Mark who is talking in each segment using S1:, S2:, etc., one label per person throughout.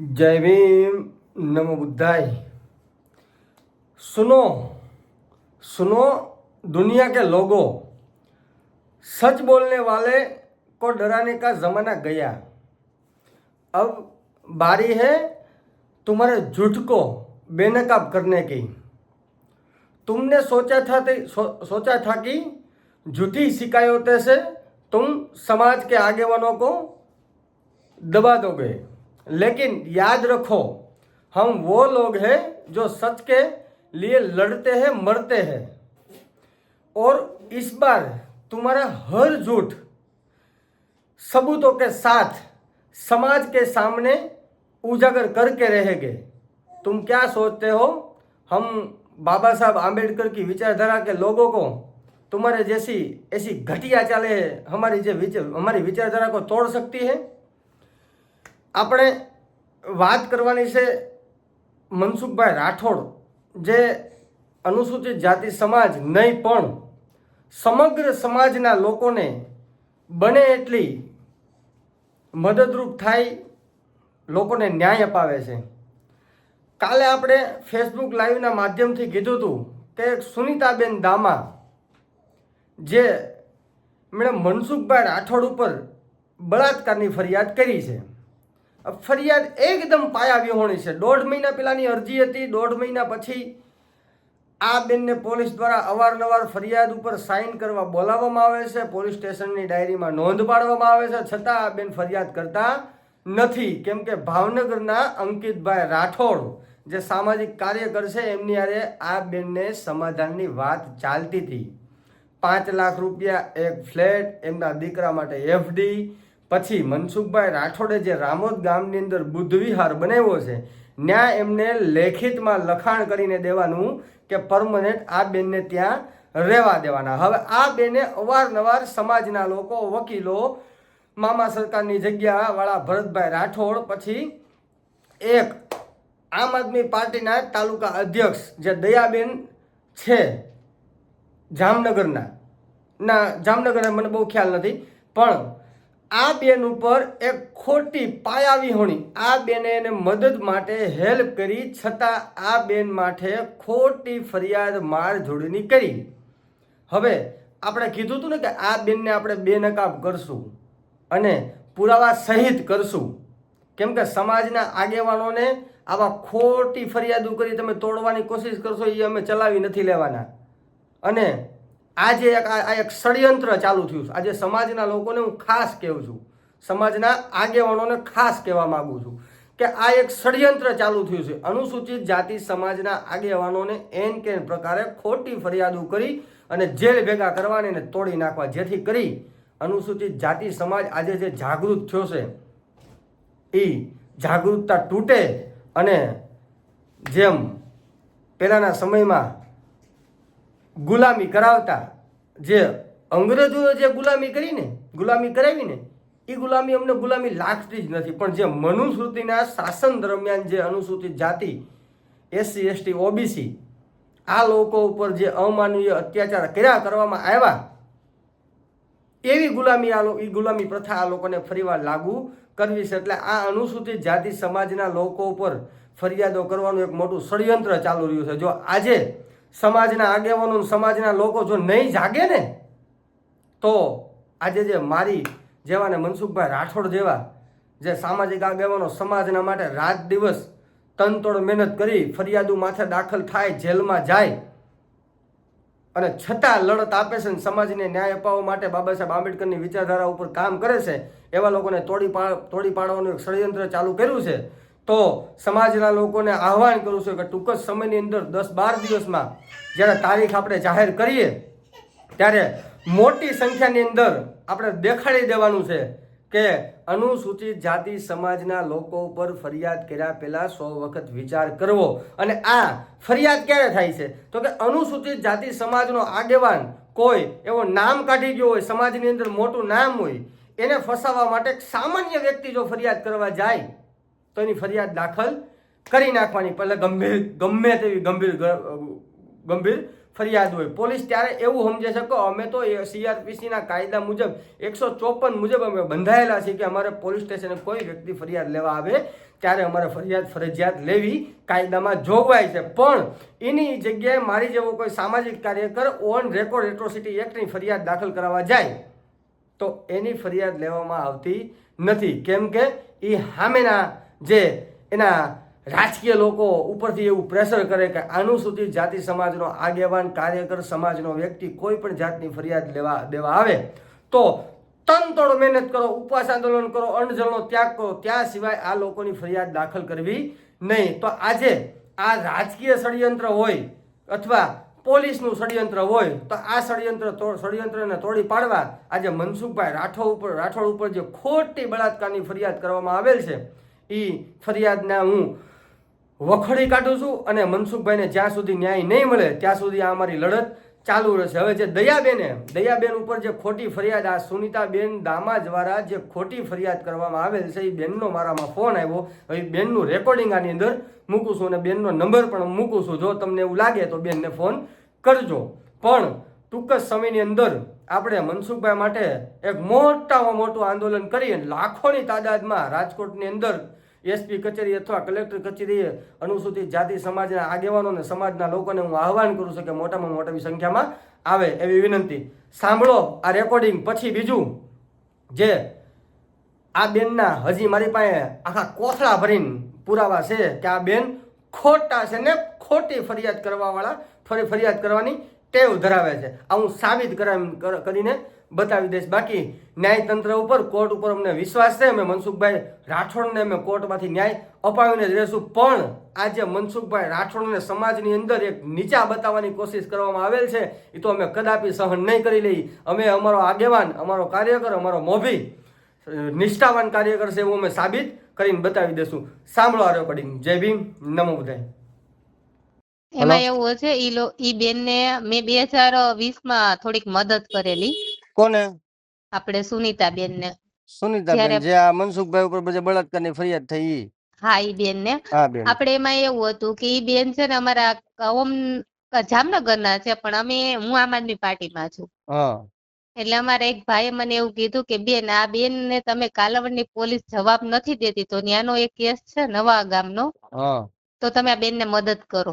S1: जय भीम नमो बुद्धाय। सुनो सुनो दुनिया के लोगों सच बोलने वाले को डराने का जमाना गया। अब बारी है तुम्हारे झूठ को बेनकाब करने की। तुमने सोचा था सो, सोचा था कि झूठी शिकायतों से तुम समाज के आगेवानों को दबा दोगे। लेकिन याद रखो, हम वो लोग हैं जो सच के लिए लड़ते हैं, मरते हैं। और इस बार तुम्हारा हर झूठ सबूतों के साथ समाज के सामने उजागर करके रहेंगे। तुम क्या सोचते हो? हम बाबा साहब आम्बेडकर की विचारधारा के लोगों को, तुम्हारे जैसी ऐसी घटिया चाले हमारी जो विचार हमारी विचारधारा को तोड़ सकती है? આપણે વાત કરવાની છે મનસુખભાઈ રાઠોડ, જે અનુસૂચિત જાતિ સમાજ નહીં પણ સમગ્ર સમાજના લોકોને બને એટલી મદદરૂપ થાય લોકોને ન્યાય અપાવે છે. કાલે આપણે ફેસબુક લાઈવના માધ્યમથી કીધું હતું કે સુનિતાબેન દામા, જે મેડમ મનસુખભાઈ રાઠોડ ઉપર બળાત્કારની ફરિયાદ કરી છે. ફરિયાદ એકદમ પાયા વિહોણી છે. દોઢ મહિના પહેલાંની અરજી હતી. દોઢ મહિના પછી આ બેનને પોલીસ દ્વારા અવારનવાર ફરિયાદ ઉપર સાઇન કરવા બોલાવવામાં આવે છે. પોલીસ સ્ટેશનની ડાયરીમાં નોંધ પાડવામાં આવે છે. છતાં આ બેન ફરિયાદ કરતા નથી. કેમ કે ભાવનગરના અંકિતભાઈ રાઠોડ, જે સામાજિક કાર્યકર છે, એમની આરે આ બેનને સમાધાનની વાત ચાલતી હતી. પાંચ લાખ રૂપિયા એક ફ્લેટ, એમના દીકરા માટે એફડી પછી મનસુખભાઈ રાઠોડે જે રામોદ ગામની અંદર બુદ્ધ વિહાર બનાવ્યો છે ત્યાં એમને લેખિતમાં લખાણ કરીને દેવાનું કે પરમનેન્ટ આ બેનને ત્યાં રહેવા દેવાના. હવે આ બેને અવારનવાર સમાજના લોકો, વકીલો, મામા સરકારની જગ્યાવાળા ભરતભાઈ રાઠોડ, પછી એક આમ આદમી પાર્ટીના તાલુકા અધ્યક્ષ જે દયાબેન છે જામનગરના. ના, જામનગરના મને બહુ ખ્યાલ નથી, પણ આ બેન ઉપર એક ખોટી પાયા વિહોણી આ બેને એને મદદ માટે હેલ્પ કરી, છતાં આ બેન માટે ખોટી ફરિયાદ મારઝોડની કરી. હવે આપણે કીધું હતું ને કે આ બેનને આપણે બેનકાબ કરશું અને પુરાવા સહિત કરશું. કેમ કે સમાજના આગેવાનોને આવા ખોટી ફરિયાદો કરી તમે તોડવાની કોશિશ કરશો એ અમે ચલાવી નથી લેવાના. અને આજે એક આ એક ષડયંત્ર ચાલુ થયું છે. આજે સમાજના લોકોને હું ખાસ કહું છું. સમાજના આગેવાનોને ખાસ કહેવા માગું છું કે આ એક ષડયંત્ર ચાલુ થયું છે. અનુસૂચિત જાતિ સમાજના આગેવાનોને એન કે પ્રકારે ખોટી ફરિયાદો કરી અને જેલ ભેગા કરવાની ને તોડી નાખવા. જેથી કરી અનુસૂચિત જાતિ સમાજ આજે જે જાગૃત થયો છે એ જાગૃતતા તૂટે અને જેમ પહેલાંના સમયમાં ગુલામી કરાવતા, જે અંગ્રેજોએ જે ગુલામી કરીને, ગુલામી કરાવીને, એ ગુલામી અમને ગુલામી લાગતી જ નથી. પણ જે મનુસ્મૃતિના શાસન દરમિયાન જે અનુસૂચિત જાતિ, એસસી, એસટી, ઓબીસી, આ લોકો ઉપર જે અમાનવીય અત્યાચાર કર્યા કરવામાં આવ્યા, એવી ગુલામી આ એ ગુલામી પ્રથા આ લોકોને ફરીવાર લાગુ કરવી છે. એટલે આ અનુસૂચિત જાતિ સમાજના લોકો ઉપર ફરિયાદો કરવાનું એક મોટું ષડયંત્ર ચાલુ રહ્યું છે. જો આજે સમાજના આગેવાનો સમાજના લોકો જો નહીં જાગે ને, તો આજે જે મારી જેવા ને મનસુખભાઈ રાઠોડ જેવા જે સામાજિક આગેવાનો સમાજના માટે રાત દિવસ તનતોડ મહેનત કરી ફરિયાદો માથે દાખલ થાય, જેલમાં જાય અને છતાં લડત આપે છે અને સમાજને ન્યાય અપાવવા માટે બાબા સાહેબ આંબેડકરની વિચારધારા ઉપર કામ કરે છે, એવા લોકોને તોડી પાડ તોડી પાડવાનું એક ષડયંત્ર ચાલુ કર્યું છે. તો સમાજના લોકોને આહવાન કરું છું કે ટૂંક જ સમયની અંદર દસ બાર દિવસમાં જ્યારે તારીખ આપણે જાહેર કરીએ, ત્યારે મોટી સંખ્યાની અંદર આપણે દેખાડી દેવાનું છે કે અનુસૂચિત જાતિ સમાજના લોકો ઉપર ફરિયાદ કર્યા પહેલાં સો વખત વિચાર કરવો. અને આ ફરિયાદ ક્યારે થાય છે? તો કે અનુસૂચિત જાતિ સમાજનો આગેવાન કોઈ એવો નામ કાઢી ગયો હોય, સમાજની અંદર મોટું નામ હોય, એને ફસાવવા માટે સામાન્ય વ્યક્તિ જો ફરિયાદ કરવા જાય તો એની ફરિયાદ દાખલ કરી નાખવાની. પહેલાં ગંભીર, ગમે તેવી ગંભીર ગંભીર ફરિયાદ હોય. પોલીસ ત્યારે એવું સમજે છે કે અમે તો સીઆરપીસીના કાયદા મુજબ, એકસો ચોપન મુજબ અમે બંધાયેલા છીએ કે અમારે પોલીસ સ્ટેશને કોઈ વ્યક્તિ ફરિયાદ લેવા આવે ત્યારે અમારે ફરિયાદ, ફરજિયાત લેવી કાયદામાં જોગવાઈ છે. પણ એની જગ્યાએ મારી જેવો કોઈ સામાજિક કાર્યકર ઓન રેકોર્ડ એટ્રોસિટી એક્ટની ફરિયાદ દાખલ કરાવવા જાય, તો એની ફરિયાદ લેવામાં આવતી નથી. કેમ કે એ સામેના જે એના રાજકીય લોકો ઉપરથી એવું પ્રેશર કરે કે અનુસૂચિત જાતિ સમાજનો આગેવાન, કાર્યકર, સમાજનો વ્યક્તિ કોઈ પણ જાતની ફરિયાદ લેવા, દેવા આવે તો તનતોડ મહેનત કરો, ઉપવાસ આંદોલન કરો અન્નજળનો ત્યાગ કરો. ત્યાં સિવાય આ લોકોની ફરિયાદ દાખલ કરવી નહીં. તો આજે આ રાજકીય ષડયંત્ર હોય અથવા પોલીસનું ષડયંત્ર હોય તો આ ષડયંત્ર ષડયંત્રને તોડી પાડવા આજે મનસુખભાઈ રાઠોડ ઉપર રાઠોડ ઉપર જે ખોટી બળાત્કારની ફરિયાદ કરવામાં આવેલ છે એ ફરિયાદના હું વખોડી કાઢું છું અને મનસુખભાઈને જ્યાં સુધી ન્યાય નહીં મળે ત્યાં સુધી આ અમારી લડત ચાલુ રહેશે. હવે જે દયાબેને, દયાબેન ઉપર જે ખોટી ફરિયાદ, આ સુનિતાબેન દામા દ્વારા જે ખોટી ફરિયાદ કરવામાં આવેલ છે એ બેનનો મારામાં ફોન આવ્યો. હવે બેનનું રેકોર્ડિંગ આની અંદર મૂકું છું અને બેનનો નંબર પણ મૂકું છું. જો તમને એવું લાગે તો બેનને ફોન કરજો. પણ ટૂંક જ સમયની અંદર આપણે મનસુખભાઈ માટે એક મોટામાં મોટું આંદોલન કરી લાખોની તાદાદમાં રાજકોટની અંદર એસપી કચેરી અથવા કલેક્ટર કચેરીએ અનુસૂચિત જાતિ સમાજના આગેવાનો અને સમાજના લોકોને હું આહવાન કરું છું કે મોટામાં મોટી સંખ્યામાં આવે એવી વિનંતી. સાંભળો આ રેકોર્ડિંગ પછી બીજું જે આ બેનના હજી મારી પાસે આખા કોથળા ભરીને પુરાવા છે કે આ બેન ખોટા છે ને ખોટી ફરિયાદ કરવાવાળા, ફરી ફરિયાદ કરવાની ટેવ ધરાવે છે. આ હું સાબિત કરીને બતાવી દઈશ. બાકી ન્યાયતંત્ર ઉપર, કોર્ટ ઉપર અમને વિશ્વાસ છે. અમે મનસુખભાઈ રાઠોડને અમે કોર્ટમાંથી ન્યાય અપાવીને જ રહેશું. પણ આજે મનસુખભાઈ રાઠોડને સમાજની અંદર એક નીચા બતાવવાની કોશિશ કરવામાં આવેલ છે. એ તો અમે કદાપી સહન નહીં કરી લઈ. અમે અમારો આગેવાન, અમારો કાર્યકર, અમારો મોભી નિષ્ઠાવાન કાર્યકર છે એવું અમે સાબિત કરીને બતાવી દઈશું. સાંભળો આ રેકોર્ડિંગ જય ભીમ. નમો બધાય.
S2: એમાં એવું છે ઈ લો ઈ બેનને મેં બે હજાર વીસમાં થોડીક મદદ કરેલી.
S1: કોને?
S2: આપણે સુનીતા બેનને.
S1: સુનિતાબેન
S2: બેન
S1: જે આ મનસુખભાઈ ઉપર બધા બળાત્કારની ફરિયાદ થઈ.
S2: હા ઈ બેનને.
S1: ને બેન.
S2: આપણે એમાં એવું હતું કે ઈ બેન છે ને અમારા ઓમ જામનગરના છે પણ અમે હું આમ આદમી પાર્ટી માં
S1: છું
S2: એટલે અમારા એક ભાઈએ મને એવું કીધું કે બેન આ બેન ને તમે કાલાવડની પોલીસ જવાબ નથી દેતી તો ત્યાંનો એક કેસ છે નવા ગામનો. તો તમે આ બેનને મદદ કરો.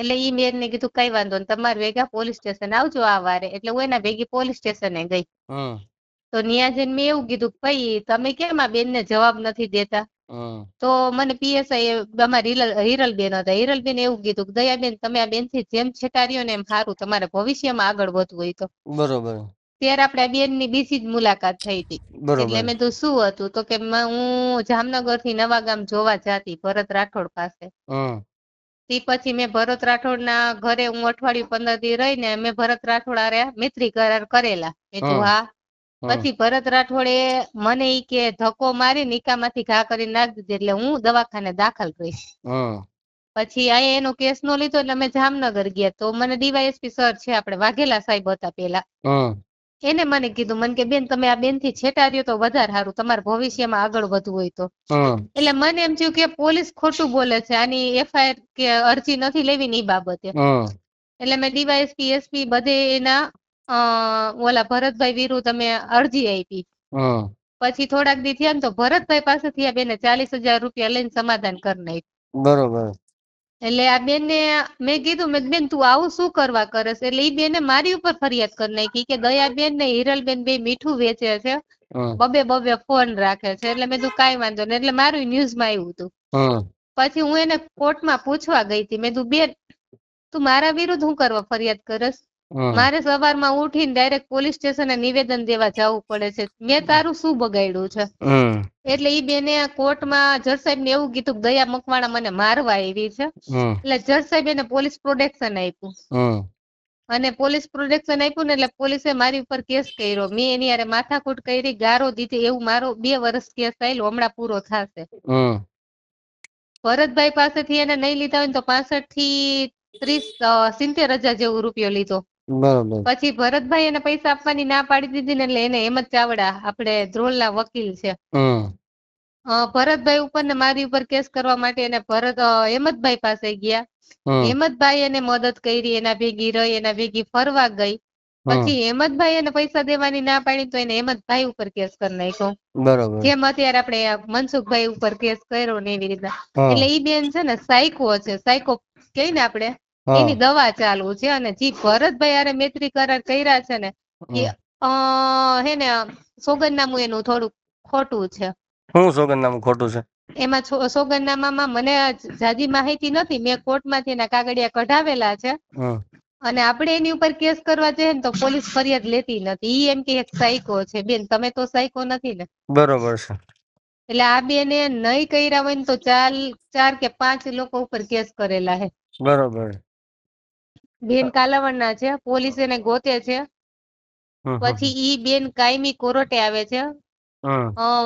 S2: એટલે ઈ બેનને કીધું કઈ વાંધો નહીં તમારે ભેગા પોલીસ સ્ટેશન આવજો આ વારે. એટલે હું એના ભેગી પોલીસ સ્ટેશને ગઈ. તો ન્યા જઈને મેં એવું કીધું કે ભાઈ તમે કેમ આ બેનને જવાબ નથી દેતા? તો મને પીએસઆઈ અમારા હિરલ બેન હતા. હિરલ બેન એવું કીધું કે દયાબેન તમે આ બેનથી જેમ છેટાર્યો ને એમ સારું તમારે ભવિષ્યમાં આગળ વધવું હોય તો.
S1: બરોબર.
S2: ત્યારે આપણે બેનની બીજી જ મુલાકાત થઈ હતી. એટલે મેં તો શું હતું? તો કે હું જામનગરથી નવા ગામ જોવા જાતી ભરત રાઠોડ પાસે. તે પછી મેં ભરત રાઠોડ ના ઘરે હું અઠવાડિયું પંદર દી રહીને મેં ભરત રાઠોડ આરે મિત્રી કરાર કરેલા. મેં કીધું હા. પછી ભરત રાઠોડે મને ઈ કે ધક્કો મારી નિકામાંથી ઘા કરી નાખી દીધી એટલે હું દવાખાને દાખલ થઈ પછી અહીંયા એનો કેસ નો લીધો એટલે અમે જામનગર ગયા. તો મને ડીવાયએસપી સર છે આપણે વાઘેલા સાહેબ હતા પેલા એને મને કીધું મને કે બેન તમે આ બેનથી છેટાડ્યો તો વધારે સારું તમારે ભવિષ્યમાં આગળ વધવું હોય તો. એટલે મને એમ થયું કે પોલીસ ખોટું બોલે છે આની એફઆઈઆર કે અરજી નથી લેવી ની બાબતે. એટલે મેં ડીવાયએસપી એસપી બધે એના ઓલા ભરતભાઈ વિરુદ્ધ અમે અરજી આપી. પછી થોડાક દી થયા ને તો ભરતભાઈ પાસેથી આ બેને ચાલીસ હજાર રૂપિયા લઈને સમાધાન કરી નાખ્યું.
S1: બરોબર.
S2: એટલે આ બેનને મેં કીધું મેં કીધું, બેન તું આવું શું કરવા કરે છે એટલે એ બેને મારી ઉપર ફરિયાદ કરી નાખી કે દયા બેન ને હિરલ બેન બે મીઠું વેચે છે. બબે બબે ફોન રાખે છે. એટલે મેં તું કઈ વાંધો નહીં. એટલે મારું ન્યૂઝમાં આવ્યું હતું પછી હું એને કોર્ટમાં પૂછવા ગઈ હતી. મેં તું બેન તું મારા વિરુદ્ધ હું કરવા ફરિયાદ કરસ? મારે સવારમાં ઉઠીને ડાયરેક્ટ પોલીસ સ્ટેશને નિવેદન દેવા જવું પડે છે. મેં તારું શું બગાડ્યું છે? એટલે ઈ બેને કોર્ટમાં જજ સાહેબ ને એવું કીધું દયા મકવાણા મને મારવા આવી છે. એટલે જજ સાહેબ એને પોલીસ પ્રોટેક્શન આપ્યું. અને પોલીસ પ્રોટેક્શન આપ્યું ને એટલે પોલીસે મારી ઉપર કેસ કર્યો. મેં એની યારે માથાકૂટ કરી ગારો દીધી એવું મારો બે વર્ષ કેસ ચાલ્યો હમણાં પૂરો થશે. ભરતભાઈ પાસેથી એને નહીં લીધા હોય ને તો પાસઠથી ત્રીસ સિત્તેર હજાર જેવો રૂપિયો લીધો.
S1: બરોબર.
S2: પછી ભરતભાઈ એને પૈસા આપવાની ના પાડી દીધી ને એટલે એને હેમંત ચાવડા. આપણે ધ્રોલના વકીલ છે. ભરતભાઈ ઉપર ને મારી ઉપર કેસ કરવા માટે એને ભરત હેમંતભાઈ પાસે ગયા.
S1: હમ.
S2: હેમંતભાઈ એને મદદ કરી એના ભેગી રહી એના ભેગી ફરવા ગઈ. પછી હેમંતભાઈ એને પૈસા દેવાની ના પાડી તો એને હેમંતભાઈ ઉપર કેસ કરી નાખ્યો.
S1: બરોબર.
S2: જેમ અત્યારે આપણે મનસુખભાઈ ઉપર કેસ કર્યો ને એવી રીતના. એટલે ઈ બેન છે ને સાયકો છે. સાયકો કઈ ને આપણે? એની દવા ચાલુ છે અને જે ભરતભાઈ આરે મૈત્રી કરાર કર્યા છે ને એ અ હે ને સોગંદનામું એનું થોડુંક ખોટું છે.
S1: શું સોગંદનામું ખોટું છે?
S2: એમાં સોગંદનામામાં મને જાજી માહિતી નથી મેં કોર્ટમાંથી એના કાગળિયા કઢાવેલા છે. અને આપણે એની ઉપર કેસ કરવા જઈએ ને તો પોલીસ ફરિયાદ લેતી નથી. ઈ એમ કે એક સાયકો છે. બેન તમે તો સાયકો નથી ને.
S1: બરોબર છે.
S2: એટલે આ બેને નહીં કર્યા હોય ને તો ચાર ચાર કે પાંચ લોકો ઉપર કેસ કરેલા છે
S1: બરોબર.
S2: બેન કાલાવડના છે પોલીસ એને ગોતે છે. પછી ઈ બેન કાયમી કોર્ટે આવે છે.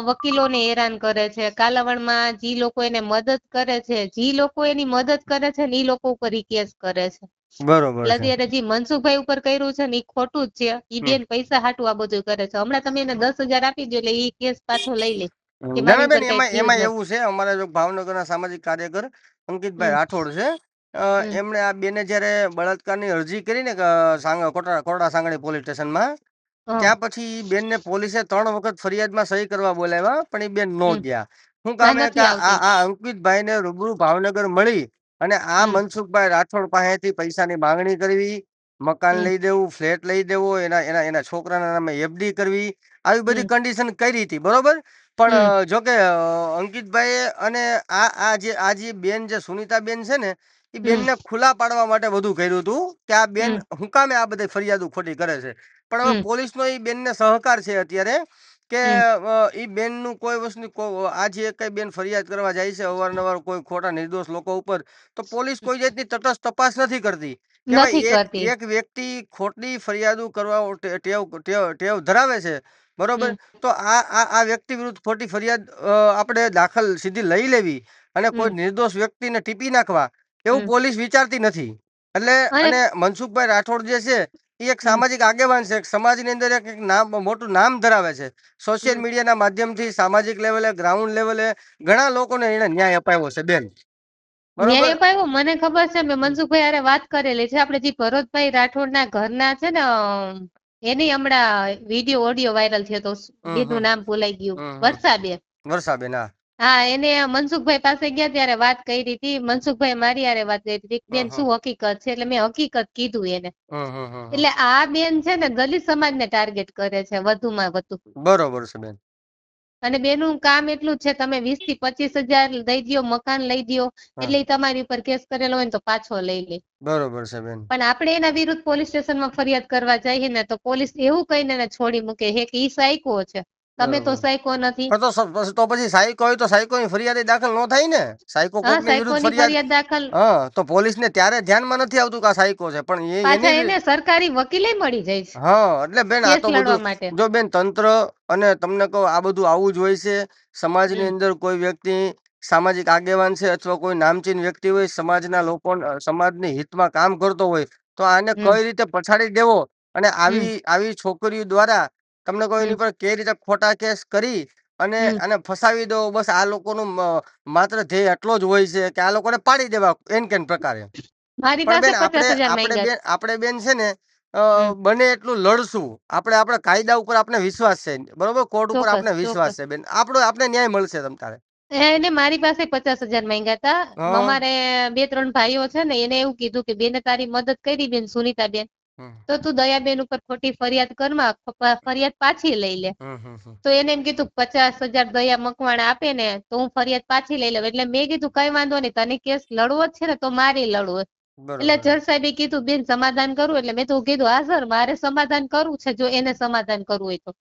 S2: વકીલોને હેરાન કરે છે. કાલાવડમાં જી લોકો એને મદદ કરે છે. જી લોકો એની મદદ કરે છે ને ઈ લોકો ઉપર ઈ કેસ કરે છે.
S1: બરોબર
S2: અત્યારે જે મનસુખભાઈ ઉપર કર્યું છે ને ઈ ખોટું જ છે. ઈ બેન પૈસા હાટું આ બધું કરે છે. હમણાં તમે એને દસ હજાર આપી દો એટલે ઈ કેસ પાછો લઈ લે.
S1: એમાં એવું છે. અમારા જો ભાવનગરના સામાજિક કાર્યકર અંકિતભાઈ રાઠોડ છે. અ,
S2: હમ.
S1: એમણે આ બેને જ્યારે બળાત્કારની અરજી કરી ને કે સાંગ કોટા કોરડા સાંગણી પોલીસ સ્ટેશનમાં
S2: હં,
S1: ત્યાં પછી ઈ બેનને પોલીસે ત્રણ વખત ફરિયાદમાં સહી કરવા બોલાવ્યા પણ એ બેન નો
S2: હમ.
S1: ગયા શું કામે કે
S2: નથી
S1: આ
S2: આવતી
S1: આ અંકિતભાઈને રૂબરૂ ભાવનગર મળી અને આ
S2: હમ.
S1: મનસુખભાઈ રાઠોડ પાસેથી પૈસાની માંગણી કરવી મકાન
S2: હમ.
S1: લઈ દેવું ફ્લેટ લઈ દેવો એના એના એના છોકરાના નામે એફડી કરવી આવી બધી
S2: હમ.
S1: કન્ડિશન કરી હતી બરોબર પણ
S2: હમ.
S1: અ, જો કે અ, અંકિતભાઈ અને આ આ જે આ જે બેન જે સુનિતા બેન છે ને એ બેનને ખુલ્લા પાડવા માટે બધું કર્યું હતું કે આ બેન હું કામે આ બધી ફરિયાદો ખોટી કરે છે. પણ હવે. પોલીસનો એ બેનને સહકાર છે અત્યારે કે એ બેનનું કોઈ વસ્તુ આજે આ જે કઈ બેન ફરિયાદ કરવા જાય છે અવારનવાર કોઈ ખોટા નિર્દોષ લોકો ઉપર તો પોલીસ કોઈ જાતની તટસ્થ તપાસ નથી કરતી. એક વ્યક્તિ ખોટી ફરિયાદો કરવા ટેવ ટેવ ધરાવે છે બરોબર? તો આ આ વ્યક્તિ વિરુદ્ધ ખોટી ફરિયાદ આપણે દાખલ સીધી લઈ લેવી અને કોઈ. નિર્દોષ વ્યક્તિને ટીપી નાખવા. એવું પોલીસ વિચારતી નથી. એટલે
S2: અને
S1: મનસુખભાઈ રાઠોડ જે છે એ એક સામાજિક આગેવાન છે. સમાજની અંદર એક નામ મોટું નામ ધરાવે છે. સોશિયલ. મીડિયાના માધ્યમથી સામાજિક લેવલે ગ્રાઉન્ડ લેવલે ઘણા લોકોને એને ન્યાય અપાયો છે બેન.
S2: ન્યાય અપાયો? મને ખબર છે મેં મનસુખભાઈ અરે વાત કરેલી છે. આપણે જે ભરતભાઈ રાઠોડના ઘરના છે ને એની હમણાં વીડિયો ઓડિયો વાયરલ થયો તો
S1: એનું
S2: નામ ભૂલાઈ ગયું. વર્ષાબેન.
S1: વર્ષાબેન હા.
S2: હા એને મનસુખભાઈ પાસે ગયા ત્યારે વાત કરી હતી. મનસુખભાઈ મારી હારે વાત કરી હતી. બેન શું હકીકત છે? એટલે મેં હકીકત કીધું એને. એટલે આ બેન છે ને દલિત સમાજને ટાર્ગેટ કરે છે વધુમાં વધુ.
S1: બરોબર છે બેન.
S2: અને બેનું કામ એટલું જ છે તમે વીસથી પચીસ હજાર દઈ દો મકાન લઈ
S1: દો
S2: એટલે તમારી ઉપર કેસ કરેલો હોય ને તો પાછો લઈ લે.
S1: બરોબર છે બેન.
S2: પણ આપણે એના વિરુદ્ધ પોલીસ સ્ટેશનમાં ફરિયાદ કરવા જઈએ ને તો પોલીસ એવું કહીને છોડી મૂકે હે કે ઈ સાયકો છે. તમે તો સાયકો નથી.
S1: તો તો પછી સાયકો હોય તો સાયકો ની ફરિયાદ દાખલ ન થાય ને? સાયકો કોકની વિરુદ્ધ ફરિયાદ
S2: દાખલ
S1: હા તો પોલીસ ને ત્યારે ધ્યાનમાં નથી આવતું કે આ સાયકો છે પણ એ
S2: પાછા
S1: એને
S2: સરકારી વકીલે મળી જાય છે.
S1: હા એટલે બેન આ તો બધું જો બેન તંત્ર અને તમને કહું આ બધું આવું જ હોય છે. સમાજની અંદર કોઈ વ્યક્તિ સામાજિક આગેવાન છે અથવા કોઈ નામચીન વ્યક્તિ હોય સમાજના લોકો સમાજની હિતમાં કામ કરતો હોય તો આને કઈ રીતે પછાડી દેવો? અને આવી આવી છોકરીઓ દ્વારા તમને કોઈ એની પર કે રીતે ખોટા કેસ કરી અને
S2: અને
S1: આને ફસાવી દો બસ આ લોકોનું માત્ર ધ્યેય એટલો જ હોય છે કે આ લોકોને પાડી દેવા એન કેન પ્રકારે. આપણે આપણે બેન છે ને બને એટલું લડશું. આપણે આપણા કાયદા ઉપર આપણે વિશ્વાસ છે. બરોબર? કોર્ટ ઉપર આપણે વિશ્વાસ છે બેન. આપણો આપણે ન્યાય મળશે તમ તારે.
S2: એને મારી પાસે પચાસ હજાર માંગ્યા હતા અમારે બે ત્રણ ભાઈઓ છે ને એને એવું કીધું કે બેને તારી મદદ કરી બેન સુનીતા બેન. તો તું દયાબેન ઉપર ખોટી ફરિયાદ કરમાં ફરિયાદ પાછી લઈ લે. તો એને એમ કીધું પચાસ હજાર દયા મકવાણા આપે ને તો હું ફરિયાદ પાછી લઈ લઉં. એટલે મેં કીધું કઈ વાંધો નહીં તને કેસ લડવો જ છે ને તો મારી લડવો એટલે જજ સાહેબે કીધું બેન સમાધાન કરવું એટલે મેં તો કીધું હા સર મારે સમાધાન કરવું છે જો એને સમાધાન કરવું હોય તો.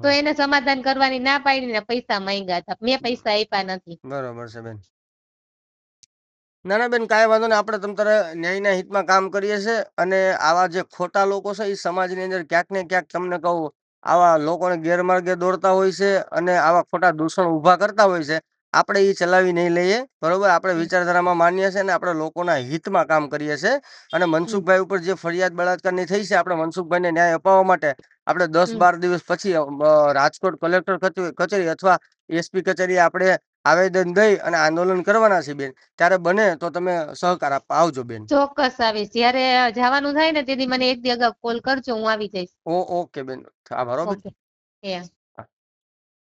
S2: તો એને સમાધાન કરવાની ના પાડીને પૈસા માંગ્યા હતા. મેં પૈસા આપ્યા નથી.
S1: બરોબર છે બેન. ના ના બેન કાંઈ વાંધો નહીં. આપણે તમ તારે ન્યાયના હિતમાં કામ કરીએ છીએ અને આવા જે ખોટા લોકો છે એ સમાજની અંદર ક્યાંક ને ક્યાંક તમને કહું આવા લોકોને ગેરમાર્ગે દોરતા હોય છે અને આવા ખોટા દૂષણ ઊભા કરતા હોય છે. આપણે એ ચલાવી નહીં લઈએ બરોબર? આપણે વિચારધારામાં માનીએ છીએ અને આપણે લોકોના હિતમાં કામ કરીએ છીએ. અને મનસુખભાઈ ઉપર જે ફરિયાદ બળાત્કારની થઈ છે આપણે મનસુખભાઈને ન્યાય અપાવવા માટે આપણે દસ બાર દિવસ પછી રાજકોટ કલેક્ટર કચે- કચેરી અથવા એસપી કચેરી આપણે આવેદન દઈ અને આંદોલન કરવાના છે બેન. ત્યારે બને તો તમે સહકાર આપવા આવજો બેન.
S2: ચોક્કસ આવીશ. જયારે જવાનું થાય ને તેથી મને એક દી અગાઉ કોલ કરજો હું આવી જઈશ.
S1: ઓ ઓકે બેન. આભાર
S2: ઓકે.